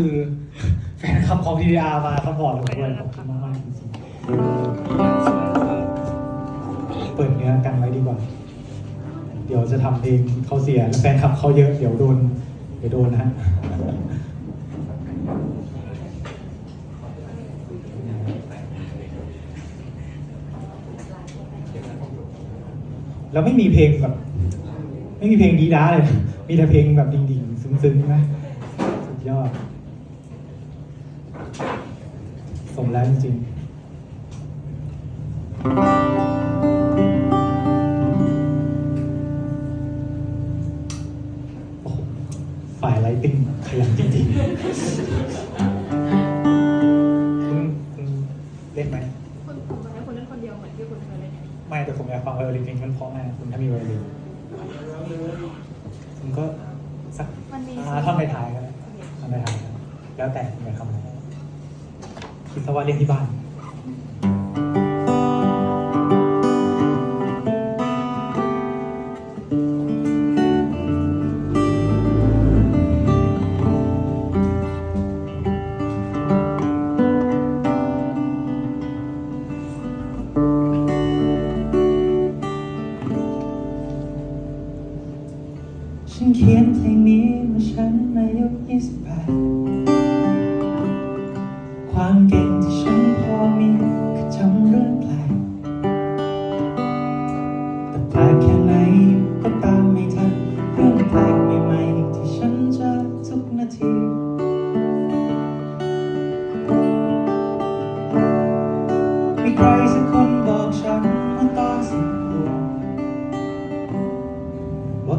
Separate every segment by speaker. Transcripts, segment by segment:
Speaker 1: คือ แฟนคลับของ TDR มาซัพพอร์ตเราด้วยขอบคุณมากๆจริงๆเปิดเนื้อกันไว้ดีกว่า เดี๋ยวจะทำเพลงเขาเสียแล้วแฟนคลับเขาเยอะเดี๋ยวโดนเดี๋ยวโดนนะฮะแล้วไม่มีเพลงแบบ ไม่มีเพลงดีด้าเลย มีแต่เพลงแบบดิ่งๆ ซึ้งๆนะสุดยอด ส มแล้วจริงๆโอ้โหฝ่ายไลติ้งขยันจริงๆคุณคุณเล่นไหม
Speaker 2: คุณคุณตอนนี้คุณเล่นคนเดียวเหมือนที่คุณเคยเล่น
Speaker 1: ไม่แต่ผมอยากฟังไวโอลินเพลงมันเพราะมากคุณถ้ามีไวโอลินคุณก็สัก
Speaker 2: มันมี
Speaker 1: อ่าท่อนท้ายๆก็ได้ท่อนท้ายๆก็ได้แล้วแต่คุณอยากทำอะไร คิดซะว่าเล่นที่บ้าน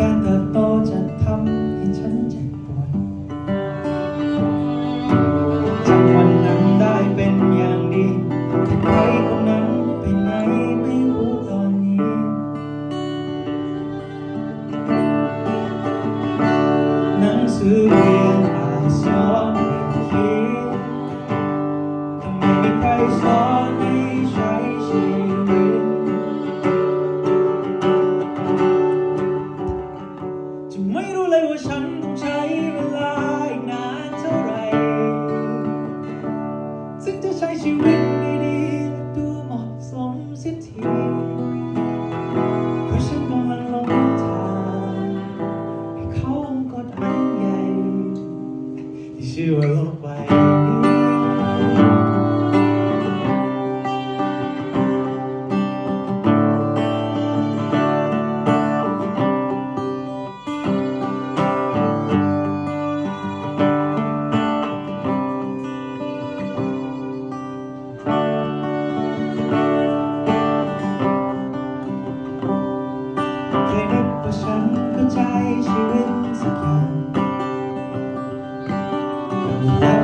Speaker 1: การเติบโตจะทำให้ฉันเจ็บปวดจำวันนั้นได้เป็นอย่างดีแต่ใครคนนั้นไปไหนไม่รู้ตอนนี้ หนังสือเรียนอ่านสอนให้คิดแต่ไม่มีใครสอน ง ใจชีวิตสักอย่าง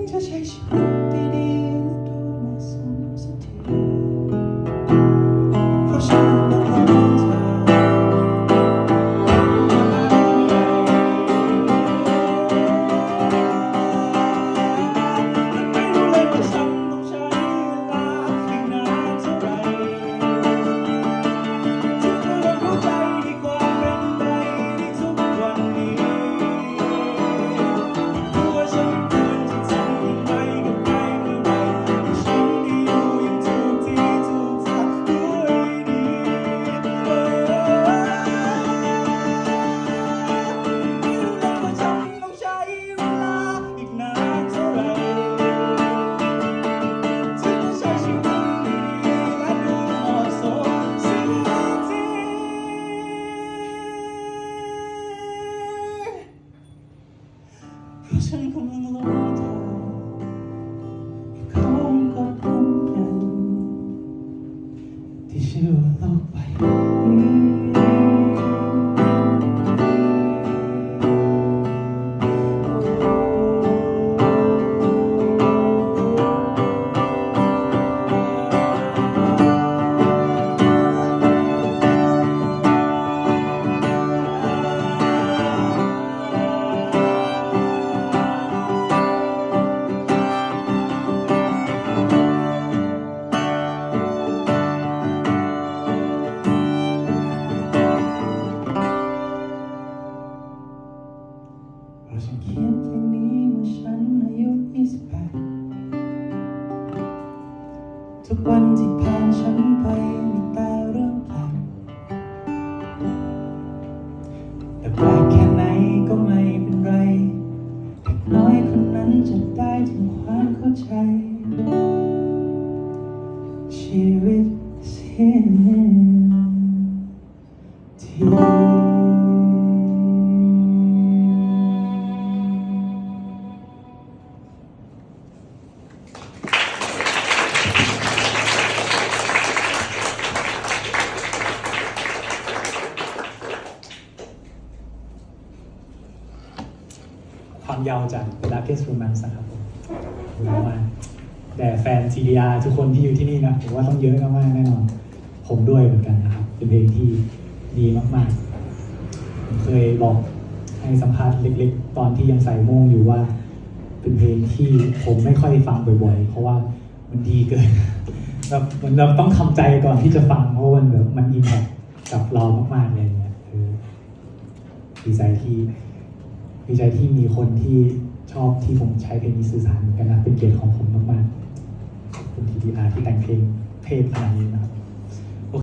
Speaker 1: งจะใเพร จาก
Speaker 3: The Darkest Romance นะครับผมมาแต่แฟน CDR ทุกคนที่อยู่ที่นี่นะผมว่าต้องเยอะมากแน่นอน ผมด้วยเหมือนกันนะครับ เป็นเพลงที่ดีมากๆ ผมเคยบอกให้สัมภาษณ์เล็กๆ ตอนที่ยังใส่โม่งอยู่ว่า เป็นเพลงที่ผมไม่ค่อยฟังบ่อยๆ เพราะว่ามันดีเกินแบบมันเราต้องทำใจก่อนที่จะฟังเพราะมันแบบมันอินแบบกับเรามากๆเลยเนี่ยเออดีใจที่ ดีใจที่มีคนที่ชอบที่ผมใช้เพลงนี้สื่อสารกันนะเป็นเกียรติของผมมากๆขอบคุณทีดีอาร์ที่แต่งเพลงเทพขนาดนี้นะครับ